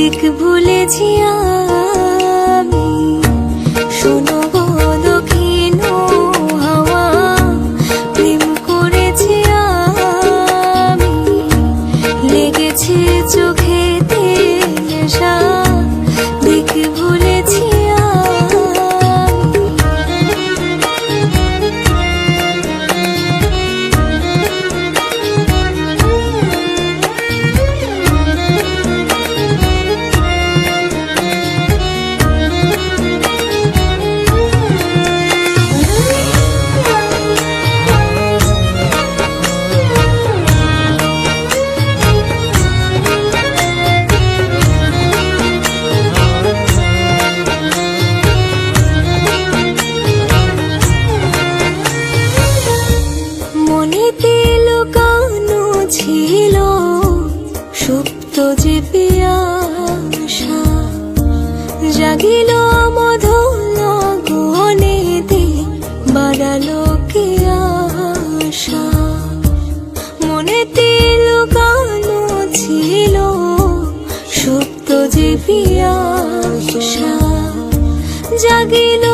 দিক ভুলেছি আমি ছিল সুপ্ত যে পিয়াসা, জাগিল মধুর গনেতে বাড়ালো কে আশা। মনেতে লুকানো ছিল সুপ্ত যে পিয়াসা, জাগিল